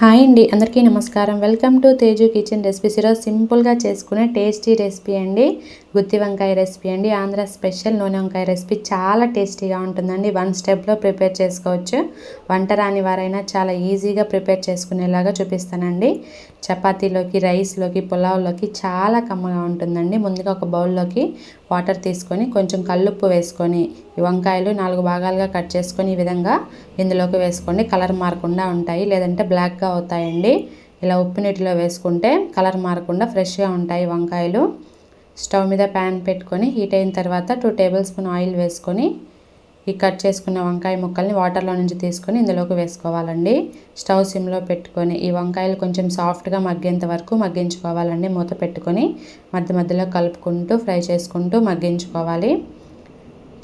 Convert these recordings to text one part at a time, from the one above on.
Hi అండి అందరికీ నమస్కారం. Welcome to Teju kitchen recipes. ఈరోజు సింపుల్గా చేసుకునే టేస్టీ రెసిపీ అండి. గుత్తి వంకాయ రెసిపీ అండి. ఆంధ్ర స్పెషల్ నూనె వంకాయ రెసిపీ. చాలా టేస్టీగా ఉంటుందండి. వన్ స్టెప్లో ప్రిపేర్ చేసుకోవచ్చు. వంట రాని వారైనా చాలా ఈజీగా ప్రిపేర్ చేసుకునేలాగా చూపిస్తానండి. చపాతీలోకి రైస్లోకి పులావ్లోకి చాలా కమ్మగా ఉంటుందండి. ముందుగా ఒక బౌల్లోకి వాటర్ తీసుకొని కొంచెం కల్లుప్పు వేసుకొని వంకాయలు నాలుగు భాగాలుగా కట్ చేసుకొని ఈ విధంగా ఇందులోకి వేసుకోండి. కలర్ మారకుండా ఉంటాయి లేదంటే బ్లాక్గా అవుతాయండి. ఇలా ఉప్పు నీటిలో వేసుకుంటే కలర్ మారకుండా ఫ్రెష్గా ఉంటాయి వంకాయలు. స్టవ్ మీద ప్యాన్ పెట్టుకొని హీట్ అయిన తర్వాత టూ టేబుల్ స్పూన్ ఆయిల్ వేసుకొని ఈ కట్ చేసుకున్న వంకాయ ముక్కల్ని వాటర్లో నుంచి తీసుకొని ఇందులోకి వేసుకోవాలండి. స్టవ్ సిమ్లో పెట్టుకొని ఈ వంకాయలు కొంచెం సాఫ్ట్గా మగ్గేంత వరకు మగ్గించుకోవాలండి. మూత పెట్టుకొని మధ్య మధ్యలో కలుపుకుంటూ ఫ్రై చేసుకుంటూ మగ్గించుకోవాలి.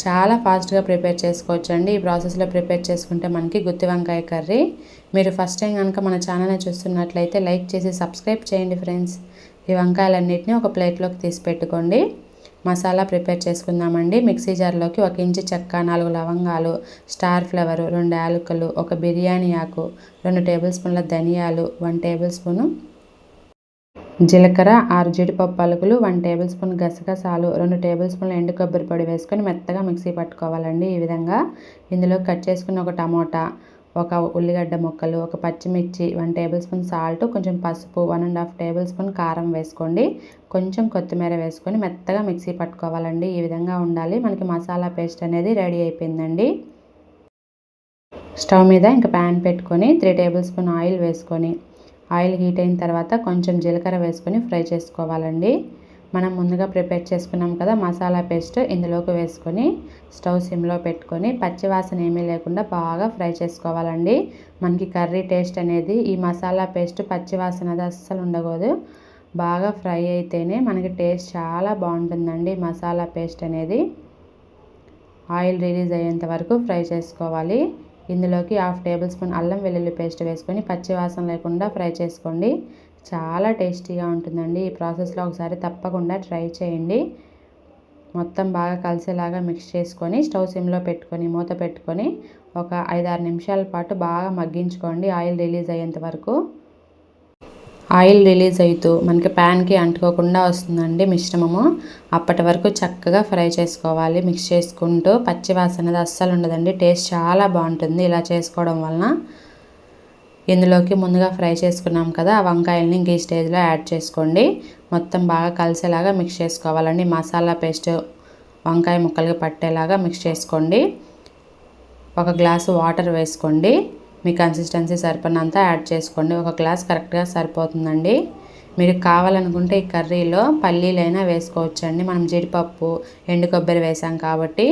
చాలా ఫాస్ట్గా ప్రిపేర్ చేసుకోవచ్చు అండి ఈ ప్రాసెస్లో ప్రిపేర్ చేసుకుంటే మనకి గుత్తి వంకాయ కర్రీ. మీరు ఫస్ట్ టైం కనుక మన ఛానల్ని చూస్తున్నట్లయితే లైక్ చేసి సబ్స్క్రైబ్ చేయండి ఫ్రెండ్స్. ఈ వంకాయలన్నింటినీ ఒక ప్లేట్లోకి తీసి పెట్టుకోండి. మసాలా ప్రిపేర్ చేసుకుందామండి. మిక్సీ జార్లోకి ఒక ఇంచు చెక్క నాలుగు లవంగాలు స్టార్ ఫ్లవర్ రెండు యాలకులు ఒక బిర్యానీ ఆకు రెండు టేబుల్ స్పూన్ల ధనియాలు వన్ టేబుల్ స్పూను జీలకర్ర ఆరు జీడిపప్పు పలుకులు వన్ టేబుల్ స్పూన్ గసగసాలు రెండు టేబుల్ స్పూన్లు ఎండు కొబ్బరి పొడి వేసుకొని మెత్తగా మిక్సీ పట్టుకోవాలండి ఈ విధంగా. ఇందులో కట్ చేసుకున్న ఒక టమోటా ఒక ఉల్లిగడ్డ ముక్కలు ఒక పచ్చిమిర్చి వన్ టేబుల్ స్పూన్ సాల్ట్ కొంచెం పసుపు one and half table spoon కారం వేసుకోండి. కొంచెం కొత్తిమీర వేసుకొని మెత్తగా మిక్సీ పట్టుకోవాలండి ఈ విధంగా ఉండాలి. మనకి మసాలా పేస్ట్ అనేది రెడీ అయిపోయిందండి. స్టవ్ మీద ఇంకా ప్యాన్ పెట్టుకొని త్రీ టేబుల్ స్పూన్ ఆయిల్ వేసుకొని ఆయిల్ హీట్ అయిన తర్వాత కొంచెం జీలకర్ర వేసుకొని ఫ్రై చేసుకోవాలండి. మనం ముందుగా ప్రిపేర్ చేసుకున్నాం కదా మసాలా పేస్ట్ ఇందులోకి వేసుకొని స్టవ్ సిమ్లో పెట్టుకొని పచ్చివాసన ఏమీ లేకుండా బాగా ఫ్రై చేసుకోవాలండి. మనకి కర్రీ టేస్ట్ అనేది ఈ మసాలా పేస్ట్ పచ్చివాసన అది అస్సలు ఉండకూడదు. బాగా ఫ్రై అయితేనే మనకి టేస్ట్ చాలా బాగుంటుందండి మసాలా పేస్ట్ అనేది. ఆయిల్ రిలీజ్ అయ్యేంత వరకు ఫ్రై చేసుకోవాలి. ఇందులోకి హాఫ్ టేబుల్ స్పూన్ అల్లం వెల్లుల్లి పేస్ట్ వేసుకొని పచ్చివాసన లేకుండా ఫ్రై చేసుకోండి. చాలా టేస్టీగా ఉంటుందండి. ఈ ప్రాసెస్లో ఒకసారి తప్పకుండా ట్రై చేయండి. మొత్తం బాగా కలిసేలాగా మిక్స్ చేసుకొని స్టవ్ సిమ్లో పెట్టుకొని మూత పెట్టుకొని ఒక ఐదారు నిమిషాల పాటు బాగా మగ్గించుకోండి. ఆయిల్ రిలీజ్ అయ్యేంత వరకు. ఆయిల్ రిలీజ్ అవుతూ మనకి ప్యాన్కి అంటుకోకుండా వస్తుందండి మిశ్రమము. అప్పటి వరకు చక్కగా ఫ్రై చేసుకోవాలి. మిక్స్ చేసుకుంటూ పచ్చివాసన అస్సలు ఉండదండి. టేస్ట్ చాలా బాగుంటుంది ఇలా చేసుకోవడం వలన. ఇందులోకి ముందుగా ఫ్రై చేసుకున్నాం కదా ఆ వంకాయల్ని ఇంక ఈ స్టేజ్లో యాడ్ చేసుకోండి. మొత్తం బాగా కలిసేలాగా మిక్స్ చేసుకోవాలండి. మసాలా పేస్ట్ వంకాయ ముక్కలకి పట్టేలాగా మిక్స్ చేసుకోండి. ఒక గ్లాసు వాటర్ వేసుకోండి. మీ కన్సిస్టెన్సీ సరిపడినంత యాడ్ చేసుకోండి. ఒక గ్లాస్ కరెక్ట్గా సరిపోతుందండి. మీరు కావాలనుకుంటే ఈ కర్రీలో పల్లీలైనా వేసుకోవచ్చండి. మనం జీడిపప్పు ఎండు కొబ్బరి వేసాం కాబట్టి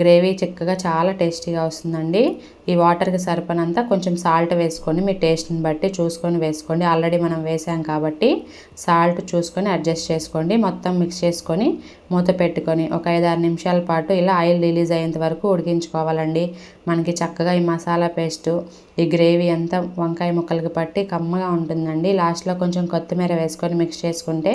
గ్రేవీ చిక్కగా చాలా టేస్టీగా వస్తుందండి. ఈ వాటర్కి సరిపడినంత కొంచెం సాల్ట్ వేసుకొని మీ టేస్ట్ని బట్టి చూసుకొని వేసుకోండి. ఆల్రెడీ మనం వేసాం కాబట్టి సాల్ట్ చూసుకొని అడ్జస్ట్ చేసుకోండి. మొత్తం మిక్స్ చేసుకొని మూత పెట్టుకొని ఒక ఐదు ఆరు నిమిషాల పాటు ఇలా ఆయిల్ రిలీజ్ అయ్యేంత వరకు ఉడికించుకోవాలండి. మనకి చక్కగా ఈ మసాలా పేస్టు ఈ గ్రేవీ అంతా వంకాయ ముక్కలకి పట్టి కమ్మగా ఉంటుందండి. లాస్ట్లో కొంచెం కొత్తిమీర వేసుకొని మిక్స్ చేసుకుంటే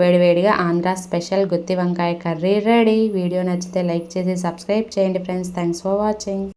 వేడివేడిగా ఆంధ్ర స్పెషల్ గుత్తి వంకాయ కర్రీ రెడీ. వీడియో నచ్చితే లైక్ చేసి సబ్స్క్రైబ్ సబ్స్క్రైబ్ చేయండి ఫ్రెండ్స్ థ్యాంక్స్ ఫర్ వాచింగ్